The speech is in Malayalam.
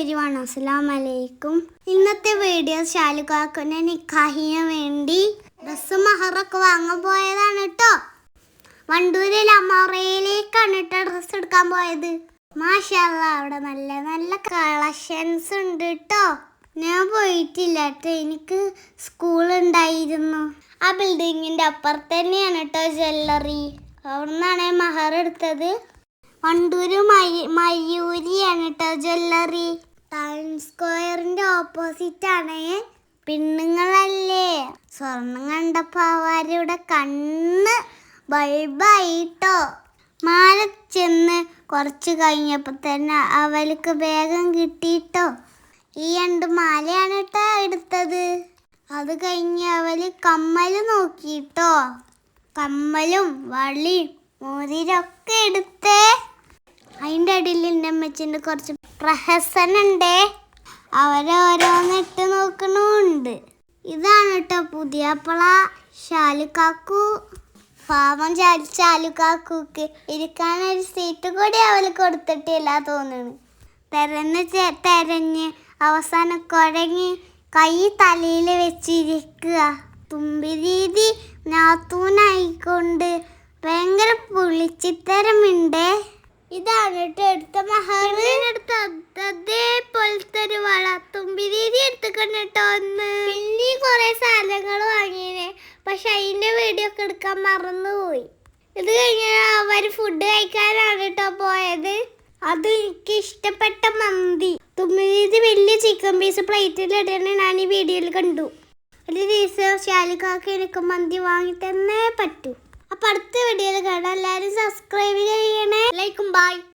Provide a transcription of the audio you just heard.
എവരി വൺ അസ്സലാം വലൈക്കും ഇന്നത്തെ വീഡിയോ ശാലുക്കാക്കുന്ന നിക്കാഹിന് വേണ്ടി ഡ്രസ്സ് മഹറൊക്കെ വാങ്ങാൻ പോയതാണ് കേട്ടോ വണ്ടൂരിൽ അമറയിലേക്കാണ് കേട്ടോ ഡ്രസ്സ് എടുക്കാൻ പോയത്. മാഷല്ല അവിടെ നല്ല നല്ല കളക്ഷൻസ് ഉണ്ട് കേട്ടോ ഞാൻ പോയിട്ടില്ല കേട്ടോ എനിക്ക് സ്കൂൾ ഉണ്ടായിരുന്നു. ആ ബിൽഡിങ്ങിന്റെ അപ്പുറത്ത് തന്നെയാണ് കേട്ടോ ജ്വല്ലറി. അവിടെ നിന്നാണ് മഹർ എടുത്തത്. വണ്ടൂര് മയ മയൂരിയാണ് കേട്ടോ ജ്വല്ലറി. ടൗൺ സ്ക്വയറിന്റെ ഓപ്പോസിറ്റ് ആണ്. പെണ്ണുങ്ങളല്ലേ? സ്വർണം കണ്ടപ്പോ അവരുടെ കണ്ണ് ബൾബായിട്ടോ മാല ചെന്ന് കുറച്ച് കഴിഞ്ഞപ്പോൾ തന്നെ അവൾക്ക് വേഗം കിട്ടിയിട്ടോ ഈ രണ്ട് മാലയാണ് കേട്ടോ എടുത്തത്. അത് കഴിഞ്ഞ് അവൾ കമ്മൽ നോക്കിയിട്ടോ കമ്മലും വളി മോതിരൊക്കെ എടുത്തേ. അതിന്റെ അടിയിൽ എന്റെ അമ്മച്ചിന്റെ കുറച്ച് പ്രഹസനുണ്ട്. അവരോരോന്നിട്ട് നോക്കണുണ്ട് ഇതാണ് കേട്ടോ പുതിയപ്പള ശാലുക്കാക്കു പാവം ചാലി ചാലുക്കാക്കുക്ക് ഇരിക്കാനൊരു സീറ്റ് കൂടി അവൾ കൊടുത്തിട്ടില്ല തോന്നുന്നു തെരഞ്ഞ് തെരഞ്ഞ് അവസാനം കുഴങ്ങി കൈ തലയിൽ വെച്ചിരിക്കുക. തുമ്പി രീതി നാത്തൂനായിക്കൊണ്ട് ഭയങ്കര പുളിച്ചിത്തരമുണ്ട്. ഇതാണ് കേട്ടോ എടുത്ത മഹാറിനടുത്ത് അതേപോലത്തെ ഒരു വള തുമ്പി രീതി എടുത്തുകൊണ്ട് കേട്ടോ ഒന്ന് പിന്നെയും കുറെ സാധനങ്ങൾ വാങ്ങിയേ പക്ഷെ അതിന്റെ വീഡിയോ ഒക്കെ എടുക്കാൻ മറന്നുപോയി. ഇത് കഴിഞ്ഞാൽ അവർ ഫുഡ് കഴിക്കാനാണ് കേട്ടോ പോയത്. അത് എനിക്ക് ഇഷ്ടപ്പെട്ട മന്തി. തുമ്മിത് വലിയ ചിക്കൻ പീസ് പ്ലേറ്റിൽ ഇടണേ ഞാൻ ഈ വീഡിയോയിൽ കണ്ടു. ഒരു ദിവസം ശാലിക്കാക്ക് എനിക്ക് മന്തി വാങ്ങി തന്നേ പറ്റൂ. അപ്പൊ അടുത്ത വീഡിയോയിൽ കാണാം. എല്ലാവരും സബ്സ്ക്രൈബ് ചെയ്യണേ. ലൈക്കും ബൈ